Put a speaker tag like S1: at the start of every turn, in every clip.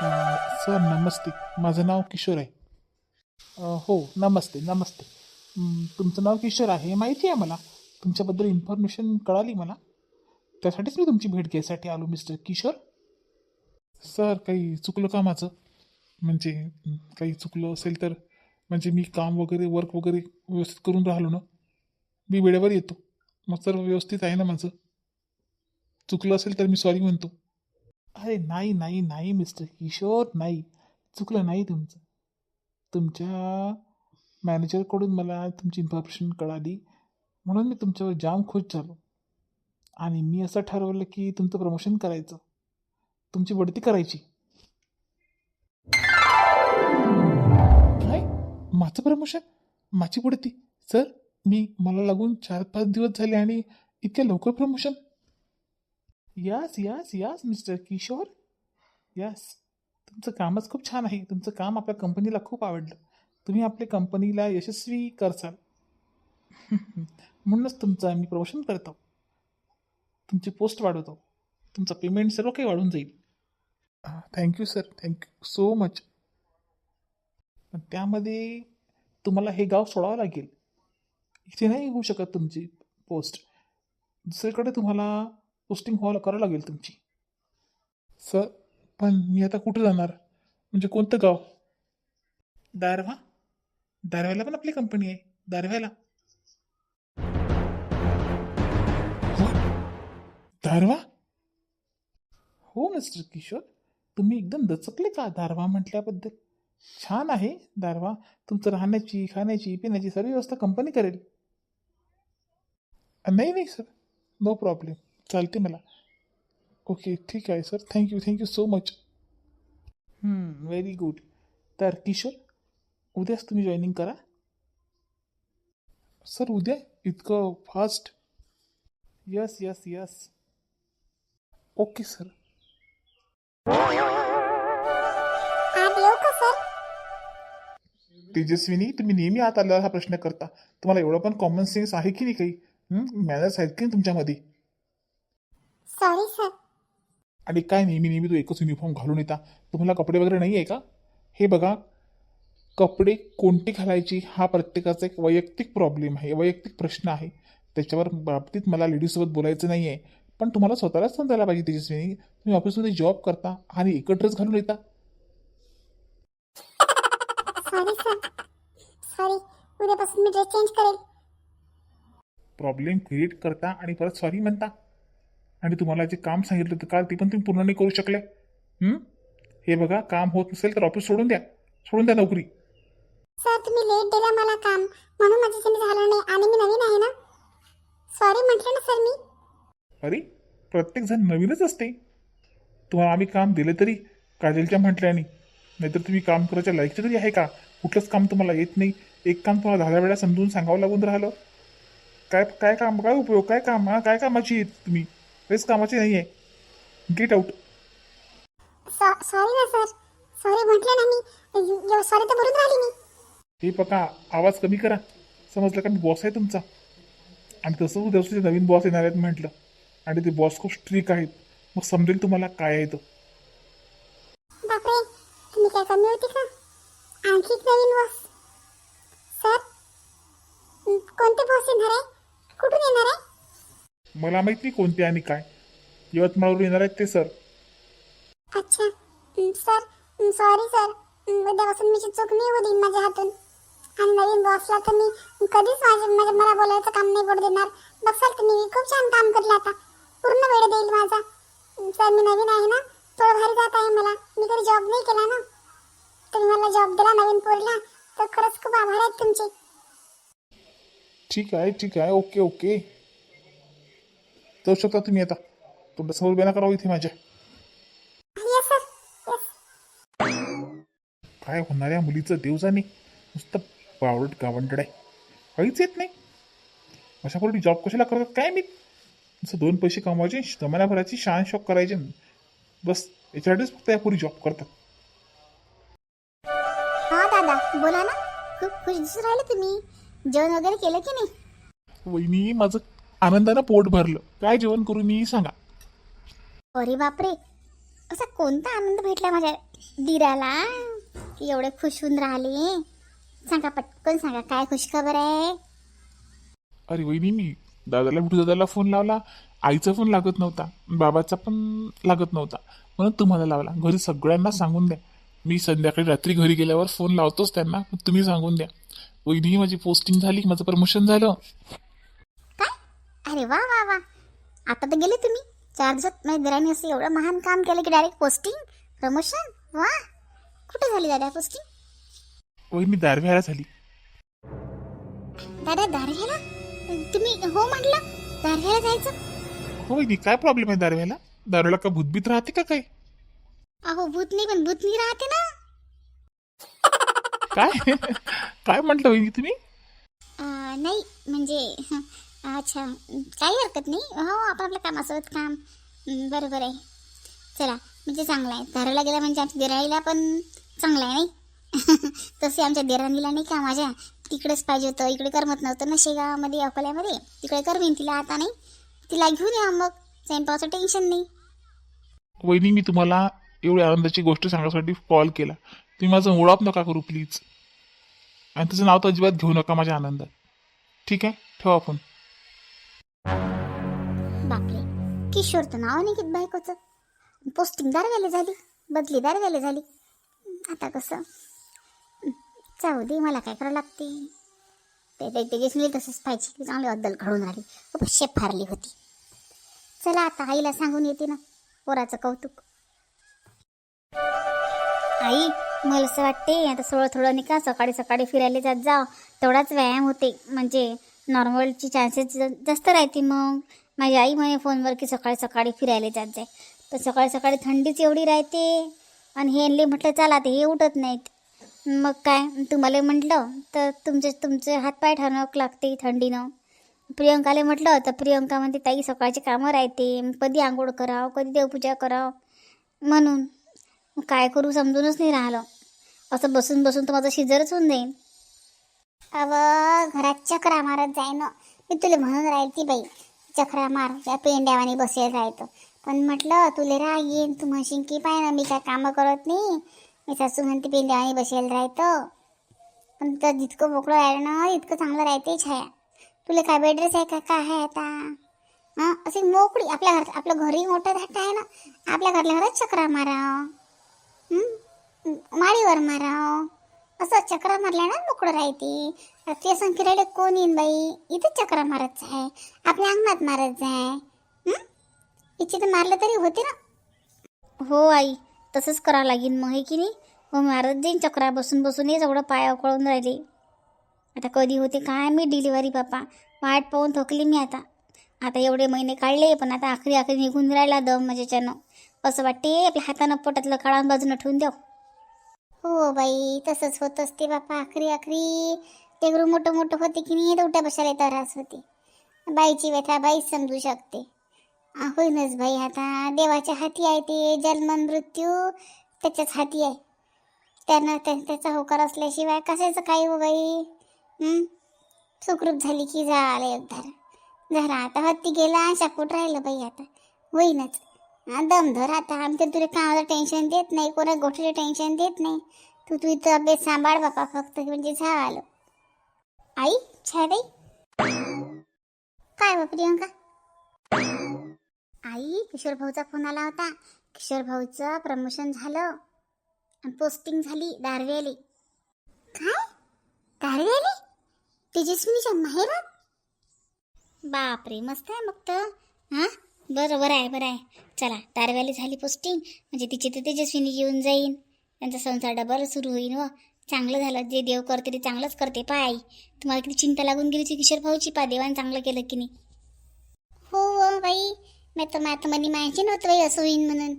S1: Sir नमस्ते. माझं नाव किशोर आहे. अ, हो नमस्ते नमस्ते. तुमचं नाव किशोर आहे माहिती आहे मला? तुमच्याबद्दल इन्फॉर्मेशन कळाली मला? त्यासाठीच मी तुमची भेट घ्यायसाठी आलो मिस्टर किशोर. सर काही चुकलं का माझं? म्हणजे काही चुकलं असेल तर म्हणजे मी काम वगैरे वर्क वगैरे व्यवस्थित करून राहिलो ना? मी वेळेवर येतो. मग सर व्यवस्थित आहे ना माझं? चुकलं असेल तर मी सॉरी म्हणतो. अरे नाही नाही नाही मिस्टर किशोर नाही. चुकलं नाही तुमचं. तुमच्या मॅनेजरकडून मला तुमची इन्फॉर्मेशन कळाली. म्हणून मी तुमच्यावर जाम खुश झालो. आणि मी असं ठरवलं की तुमचं प्रमोशन करायचं. तुमची बढती करायची. काय? माझं प्रमोशन माझी बढती? सर मी मला लागून चार पाच दिवस झाले आणि इतक्या लवकर promotion yes yes yes mister Kishor yes तुमचं कामच खूप छान आहे. तुमचं काम आपल्या कंपनीला खूप आवडलं. तुम्ही आपल्या कंपनीला यशस्वी करसाल. म्हणूनच तुमचं आम्ही प्रमोशन करतो. तुमची पोस्ट वाढवतो. तुमचं पेमेंट सर्व काही वाढून जाईल. Thank you sir thank you so much पण त्यामध्ये तुम्हाला हे गाव सोडावं लागेल. इथे नाही होऊ शकत तुमची पोस्ट दुसरीकडे तुम्हाला पोस्टिंग व्हायला करावं लागेल तुमची. सर पण मी आता कुठं जाणार? म्हणजे कोणतं गाव? दारवा दारव्याला पण आपली कंपनी आहे. दारव्याला. दारवा हो मिस्टर किशोर. तुम्ही एकदम दचकले का दारवा म्हटल्याबद्दल? छान आहे दारवा तुमचं राहण्याची खाण्याची पिण्याची सर्व व्यवस्था कंपनी करेल. Uh, नाही नाही सर नो प्रॉब्लेम चालते मला. ओके ठीक आहे sir thank you thank you so much very good तर किशोर उद्याच तुम्ही जॉईनिंग करा. सर उद्या? इतकं fast yes yes yes okay sir Tejaswini तुम्ही नेहमी आत आल्यावर हा प्रश्न करता. तुम्हाला एवढं पण कॉमन सेन्स आहे की नाही काही? मॅनर्स आहेत की नाही तुमच्यामध्ये?
S2: सॉरी सर
S1: आणि काय नेहमी नेहमी तो एकच युनिफॉर्म घालून येता? तुम्हाला कपडे वगैरे नाही आहे का? हे बघा कपडे कोणते घालायची हा प्रत्येकाचा एक वैयक्तिक प्रॉब्लेम आहे वैयक्तिक प्रश्न आहे. त्याच्यावर बाबतीत मला लेडीजसोबत बोलायचं नाही आहे पण तुम्हाला स्वतःलाच समजायला पाहिजे तेजस्विनी. तुम्ही ऑफिसमध्ये जॉब करता आणि एकच ड्रेस घालून येता.
S2: सॉरी सर सॉरी उद्यापासून मी ड्रेस चेंज करेल.
S1: प्रॉब्लेम क्रिएट करता आणि परत सॉरी म्हणता. आणि तुम्हाला जे काम सांगितलं होतं काल ते पण तुम्ही पूर्ण नाही करू शकले. हं? बघा काम होत नसेल तर ऑफिस सोडून द्या. सोडून द्या नोकरी.
S2: सर तुम्ही लेट दिलं मला काम. म्हणून माझ्याच्याने झालं नाही. आणि मी नवीन आहे ना? सॉरी म्हटलं ना सर मी.
S1: अरे प्रत्येक जण नवीनच असते. तुम्हाला आम्ही काम दिलं तरी काजलच्या म्हटल्याने. नाहीतर तुम्ही काम करायच्या लायकीचे तरी आहे का? कुठलंच काम तुम्हाला येत नाही. एक काम तुम्हाला दहा वेळा समजून सांगावं लागून राहिलं. काय काय काम काय उपयोग काय काम हा काय कामाची आहेत तुम्ही? काहीच कामाची नाही आहे. गेट आउट
S2: सॉरी ना सर सॉरी म्हटलं ना मी. सॉरी तर बोलून राहिली मी.
S1: हे बघा आवाज कमी करा. समजलं का? मी बॉस आहे तुमचा. आणि तसं उद्या दिवसाचे नवीन बॉस येणार आहेत म्हटलं आणि ते बॉस खूप स्ट्रिक आहेत मग समजेल तुम्हाला काय आहे तो.
S2: बापरे तुम्ही काय कमी होती का? आणखी एक नवीन बॉस सर अं, कोणते बॉस येणार आहे? कुठून येणार आहे?
S1: मला माहीत नाही कोणते आणि काय. यवतमाळवरून येणार आहेत ते सर.
S2: अच्छा. सर. सॉरी. सर उद्यापासून मी चूक नाही होऊ देईन माझ्या हातून. आणि नवीन बॉसला तर मी कधीच माझ्या मला बोलायचं काम नाही पडू देणार. तुम्ही. मी खूप छान काम करलं आता. पूर्ण वेळ देईल माझा. अं, सर मी नवीन आहे ना? थोडं भारी जात आहे मला. मी कधी जॉब नाही केला ना? तुम्ही मला जॉब दिला नवीन पोरीला तर खरंच खूप आभार आहेत तुमचे.
S1: ठीक आहे ठीक आहे. Okay okay. जाऊ शकता तुम्ही आता. तुमच्यासमोर बेना करावं इथे माझ्या. काय होणार या मुलीचं देव जाणे. नुसतं बावळट गावंडड आहे. काहीच येत नाही. अशा पोरी जॉब कशाला करतात? काय मी नुसतं दोन पैसे कमवायचे जमान्याभराची शान शॉक करायचे. बस याच्यासाठीच फक्त या पोरी जॉब करतात.
S2: हा दादा बोला ना. खूप खुश दिसून राहिले तुम्ही. जेवण वगैरे केलं की नाही?
S1: वहिनी माझं आनंदानं पोट भरलं. काय जेवण करू मी सांगा.
S2: अरे बापरे. असा कोणता आनंद भेटला माझ्या दिराला? की एवढे खुश होऊन राहिले. सांगा पटकन सांगा काय खुशखबर आहे?
S1: अरे वहिनी मी दादाला विठू दादाला फोन लावला. आईचा फोन लागत नव्हता. बाबाचा पण लागत नव्हता. म्हणून तुम्हाला लावला. घरी सगळ्यांना सांगून द्या. मी संध्याकाळी रात्री घरी गेल्यावर फोन लावतोच त्यांना. तुम्ही सांगून द्या. वहिनी माझी पोस्टिंग झाली माझं प्रमोशन झालं.
S2: अरे वा वा वा. आता तर गेले तुम्ही. चार दिवसात माझ्या दिराने असं एवढं महान काम केलं की डायरेक्ट पोस्टिंग प्रमोशन वा. कुठे झाली दादा पोस्टिंग
S1: वहिनी दारव्याला झाली.
S2: दादा दारव्याला? तुम्ही हो म्हटलं? दारव्याला जायचं?
S1: हो वहिनी काय प्रॉब्लेम आहे दारव्याला? दारूला का भूतभीत राहते का काय?
S2: अहो भूतनी पण भूतनी राहते ना.
S1: काय? काय म्हटलं वहिनी तुम्ही?
S2: अं, नाही म्हणजे अच्छा. काही हरकत नाही. हो आपण आपल्या कामासोबत काम. बरोबर आहे. चला म्हणजे चांगलं आहे. दारूला गेला म्हणजे आमच्या दिराळीला पण चांगला आहे नाही? तसे आमच्या दिराणीला नाही का माझ्या? तिकडेच पाहिजे होतं. इकडे करमत नव्हतं ना शेगावामध्ये अकोल्यामध्ये. तिकडे करवीन तिला आता नाही? तिला घेऊन या मग. स्वयंपाकाचं टेन्शन नाही.
S1: वहिनी मी तुम्हाला एवढी आनंदाची गोष्ट सांगण्यासाठी कॉल केला. तुम्ही माझं ओळख नका करू प्लीज आणि तुझं नाव तर अजिबात घेऊ नका माझ्या आनंदात. ठीक आहे? ठेवा फोन
S2: बापरे किशोर तर नाव निघित बायकोचं. पोस्टिंग दारव्याला झाली बदली दारव्याला झाली. आता कसं? जाऊ दे मला काय करावं लागते? ते ते त्याच्याच मी तसंच पाहिजे. चांगली अद्दल घडून आली. खूप शेप फारली होती. चला आता आईला सांगून येते ना पोराचं कौतुक. आई मला असं वाटते आता थोडं थोडं निका सकाळी सकाळी फिरायला जात जाव तेवढाच व्यायाम होते. म्हणजे नॉर्मलची चान्सेस जास्त राहते मग. माझी आई म्हणे फोनवर की सकाळी सकाळी फिरायला जात जाय. तर सकाळी सकाळी थंडीच एवढी राहते. आणि हे म्हटलं चला ते हे उठत नाहीत. मग काय? तुम्हाला म्हटलं तर तुमचे तुमचे हातपाय ठरवक लागते थंडीनं. प्रियंकाला म्हटलं तर प्रियंका म्हणते ताई सकाळची कामं राहते. कधी आंघोळ करावं? कधी देवपूजा करावं? म्हणून काय करू? समजूनच नाही राहिलं. असं बसून बसून तर माझं शिजरच होऊन जाईल अव घरात चक्रा मारत जाय ना मी तुला म्हणून राहते बाई चक्रा मार या पेंड्यावानी बसेल राहतो. पण म्हटलं तुले राग येईन तू म्हणशील की पाय ना मी काय कामं करत नाही. मी सासू म्हणते पेंड्यावानी बसेल राहतो. पण तर जितकं मोकळं राहिलं ना इतकं चांगलं राहते छाया. तुला काय बेड्रेस आहे का? काय आहे आता? हां अशी मोकळी आपल्या घरात आपलं घरी मोठं धाट आहे ना आपल्या घरल्या घरात चक्रा माराव. माळीवर माराव. असं चक्रा मारल्या ना मोकळं राहते. ते संकिराडे कोण येईन बाई? इथे चक्रा मारत आहे आपल्या अंगणात मारत जाय. इथे तर मारलं तरी होते ना? हो आई तसंच करावं लागेल मग हे की नाही? हो मारत जाईन चक्रा बसून बसून हे एवढं पाया उकळून राहिले. आता कधी होते काय मी डिलिव्हरी बापा? वाट पाहून थकली मी आता. आता एवढे महिने काढले पण आता आखरी आखरी निघून राहिला दम माझ्याच्यानं. असं वाटते आपल्या हातानं पोटातलं काळान बाजूनं ठेवून द्याव. हो बाई तसंच होत असते बापा आखरी आखरी. तेगरू मोठं मोठं होते की नाही उठ्या बशाला त्रास होते. बाईची व्यथा बाईच समजू शकते. होईनच बाई आता. देवाच्या हाती आहे ते जन्म मृत्यू त्याच्याच हाती आहे. त्यानं त्या- त्याचा होकार असल्याशिवाय कशाचं काय हो बाई? सुखरूप झाली की झालं एकदार झाला आता हत्ती गेला शापूट राहिलं बाई आता. होईनच. हा, दम धर आता आमच्या तुला कामाला टेन्शन देत नाही कोणा गोष्टीचं टेन्शन देत नाही. तू तुझी तब्येत सांभाळ बापा फक्त म्हणजे झालं. आई छाई काय बा प्रियंका? आई किशोर भाऊचा फोन आला होता. किशोर भाऊचं प्रमोशन झालं. आणि पोस्टिंग झाली दारवेली काय? दारवेली तेजस्विनीच्या माहेरात? बापरे मस्त आहे मग तर. हां? बरं बरं आहे बरं आहे. चला तारव्याला झाली पोस्टिंग म्हणजे तिची तर तेजस्विनी येऊन जाईन. त्यांचा संसार डबल सुरू होईन व. चांगलं झालं जे देव करते ते चांगलंच करते पाय आई. तुम्हाला किती चिंता लागून गेली होती किशोर भाऊची. पा देवान चांगलं केलं की नाही. हो हो बाई. मी तर मात मनी माहिती नव्हतं बाई असं होईन म्हणून.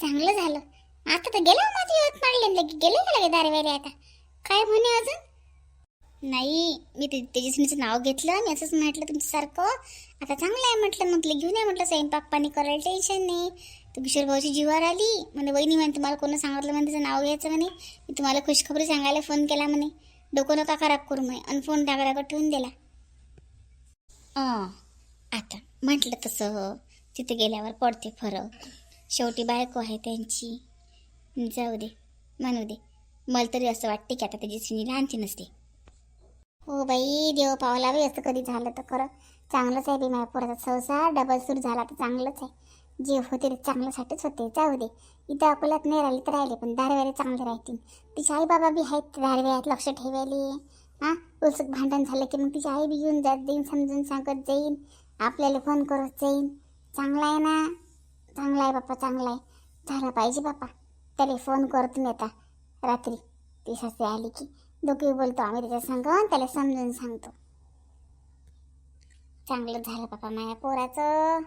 S2: चांगलं झालं. आता तर गेलं हो माझी यवत गेले का लगे दारव्याले आता? काय म्हणे अजून? नाही मी ते तेजस्वीचं नाव घेतलं मी असंच म्हटलं तुमच्यासारखं. आता चांगलं आहे म्हटलं मग घेऊन या म्हटलं स्वयंपाक पाणी करायला टेन्शन नाही. तर किशोर भाऊची जीवावर आली. म्हणे वहिनी म्हणे तुम्हाला कोणी सांगितलं म्हणे त्याचं नाव घ्यायचं म्हणे. मी तुम्हाला खुशखबरी सांगायला फोन केला म्हणे. डोकं नका खराब करू म्हणे. आणि फोन टाकायला ठेवून दिला. आता म्हटलं तसं तिथे गेल्यावर पडते फरक.
S3: शेवटी बायको आहे त्यांची. जाऊ दे म्हणू दे. मला तरी असं वाटते की आता त्याची सिनी लहानची नसते.
S2: हो बाई देव पावला बाई असं कधी झालं तर खरं. चांगलंच आहे बी माझ्या पोराचा. संसार डबल सूर झाला तर चांगलंच आहे. जे होते ते चांगल्यासाठीच होते. जाऊ दे. इथं अकोल्यात नाही राहिले तर राहिले पण दारव्याला चांगले राहतील. तिचे आई बाबा बी आहेत दारव्यात लक्ष ठेवायले. हां? उसक भांडण झालं की मग तिची आई बी येऊन जात जाईन समजून सांगत जाईन. आपल्याला फोन करत जाईन. चांगला आहे ना? चांगला आहे बाप्पा चांगला आहे. झाला पाहिजे बाप्पा. त्याला फोन करतो नाही आता. रात्री. ती सासरी आली की. दोघे बोलतो आम्ही त्याच्या संग आणि त्याला समजून सांगतो. चांगलं झालं बाबा माझ्या पोराचं.